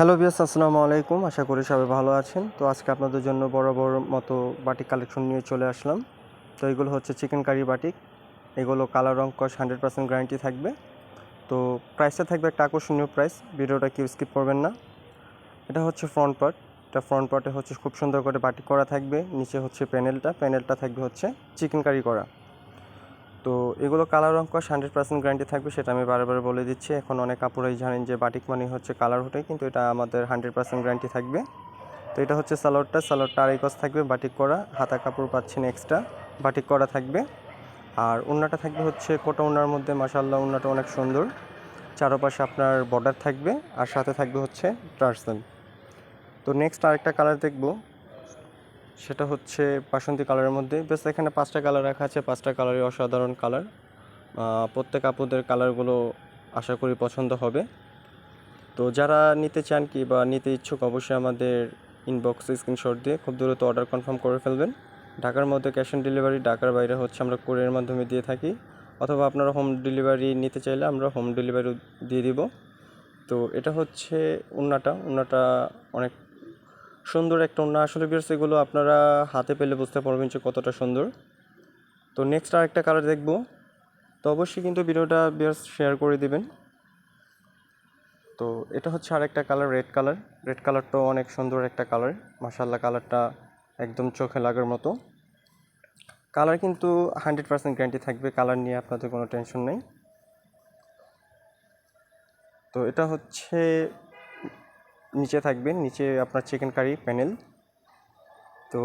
Hello বিয়াস আসসালামু আলাইকুম। আশা করি সবাই ভালো আছেন। তো আজকে আপনাদের জন্য বড় বড় মতো বাটিক কালেকশন নিয়ে চলে আসলাম। তো এগুলো হচ্ছে চিকেন কারি বাটিক। এগুলো কালার রং কস হান্ড্রেড পার্সেন্ট গ্যারান্টি থাকবে। তো প্রাইসটা থাকবে একটা আকর্ষণীয় প্রাইস। ভিডিওটা কেউ স্কিপ করবেন না। এটা হচ্ছে ফ্রন্ট পার্ট। এটা ফ্রন্ট পার্টে হচ্ছে খুব সুন্দর করে বাটিক করা থাকবে। নিচে হচ্ছে প্যানেলটা। প্যানেলটা থাকবে হচ্ছে চিকেন কারি করা। তো এগুলো কালার রং কস হান্ড্রেড পার্সেন্ট গ্যারান্টি থাকবে, সেটা আমি বারবার বলে দিচ্ছি। এখন অনেক কাপড়াই জানেন যে বাটিক মানে হচ্ছে কালার ওঠে কিন্তু এটা আমাদের হান্ড্রেড পার্সেন্ট গ্যারান্টি থাকবে। তো এটা হচ্ছে সালোয়ারটা সালোয়ারটা আড়াই গজ থাকবে বাটিক করা, হাতা কাপড় পাচ্ছেন এক্সট্রা বাটিক করা থাকবে। আর উন্নাটা থাকবে হচ্ছে কোটা উন্নার মধ্যে মাসাল্লাহ উন্নাটা অনেক সুন্দর। চারপাশে আপনার বর্ডার থাকবে, আর সাথে থাকবে হচ্ছে টার্সেল তো নেক্সট আরেকটা কালার দেখব। সেটা হচ্ছে বাসন্তী কালারের মধ্যে। বেশ, এখানে পাঁচটা কালার রাখা আছে। পাঁচটা কালারই অসাধারণ কালার। প্রত্যেক আপুদের কালারগুলো আশা করি পছন্দ হবে। তো যারা নিতে চান কি বা নিতে ইচ্ছুক, অবশ্যই আমাদের ইনবক্সে স্ক্রিনশট দিয়ে খুব দ্রুত অর্ডার কনফার্ম করে ফেলবেন। ঢাকার মধ্যে ক্যাশ অন ডেলিভারি ঢাকার বাইরে হচ্ছে আমরা কোরিয়ার মাধ্যমে দিয়ে থাকি। অথবা আপনারা হোম ডেলিভারি নিতে চাইলে আমরা হোম ডেলিভারি দিয়ে দিব। তো এটা হচ্ছে উন্নাটা। উন্নাটা অনেক সুন্দর একটা ওড়না আসলে বিয়ার্স এগুলো আপনারা হাতে পেলে বুঝতে পারবেন যে কতটা সুন্দর। তো নেক্সট আরেকটা কালার দেখব। তো অবশ্যই কিন্তু ভিডিওটা বিয়ার্স শেয়ার করে দিবেন। তো এটা হচ্ছে আরেকটা কালার রেড কালার রেড কালারটাও অনেক সুন্দর একটা কালার মাসাল্লাহ কালারটা একদম চোখে লাগার মতো। কালার কিন্তু হান্ড্রেড পার্সেন্ট গ্যারান্টি থাকবে। কালার নিয়ে আপনাদের কোনো টেনশন নেই। তো এটা হচ্ছে নিচে থাকবেন, নিচে আপনার চিকেন কারি প্যানেল তো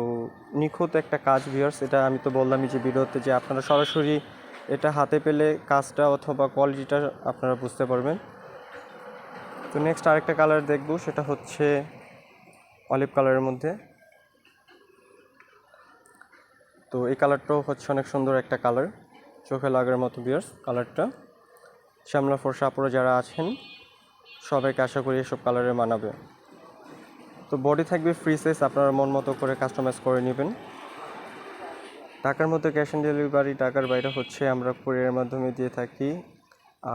নিখুঁত একটা কাজ ভিউয়ার্স এটা আমি তো বললামই যে ভিডিওতে যে আপনারা সরাসরি এটা হাতে পেলে কাজটা অথবা কোয়ালিটিটা আপনারা বুঝতে পারবেন। তো নেক্সট আরেকটা কালার দেখব, সেটা হচ্ছে অলিভ কালারের মধ্যে। তো এই কালারটাও হচ্ছে অনেক সুন্দর একটা কালার চোখে লাগার মতো বিয়ার্স কালারটা শ্যামলা ফোরসা আপুরা যারা আছেন সবাইকে আশা করি এসব কালারে মানাবে। তো বডি থাকবে ফ্রি সাইজ আপনারা মন মতো করে কাস্টমাইজ করে নেবেন। ঢাকার মধ্যে ক্যাশ অন ডেলিভারি ঢাকার বাইরে হচ্ছে আমরা কুরিয়ারের মাধ্যমে দিয়ে থাকি।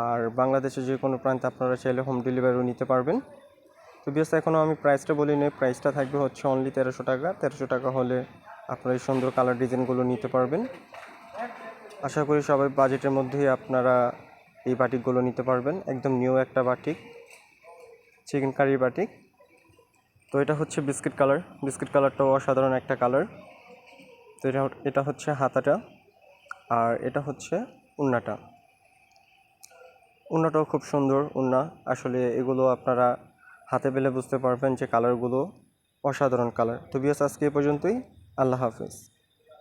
আর বাংলাদেশের যে কোনো প্রান্তে আপনারা চাইলে হোম ডেলিভারিও নিতে পারবেন। তো বিয়াস এখনও আমি প্রাইসটা বলি নেই। প্রাইসটা থাকবে হচ্ছে অনলি তেরোশো টাকা। তেরোশো টাকা হলে আপনারা এই সুন্দর কালার ডিজাইনগুলো নিতে পারবেন। আশা করি সবাই বাজেটের মধ্যেই আপনারা এই বাটিকগুলো নিতে পারবেন। একদম নিউ একটা বাটিক। চিকেন কারি বাটিক তো এটা হচ্ছে বিস্কিট কালার। বিস্কিট কালারটাও অসাধারণ একটা কালার। তো এটা এটা হচ্ছে হাতাটা আর এটা হচ্ছে উন্নাটা। উন্নাটাও খুব সুন্দর উন্না। আসলে এগুলো আপনারা হাতে পেলে বুঝতে পারবেন যে কালারগুলো অসাধারণ কালার। তো বিয়াস আজকে এ পর্যন্তই। আল্লাহ হাফিজ।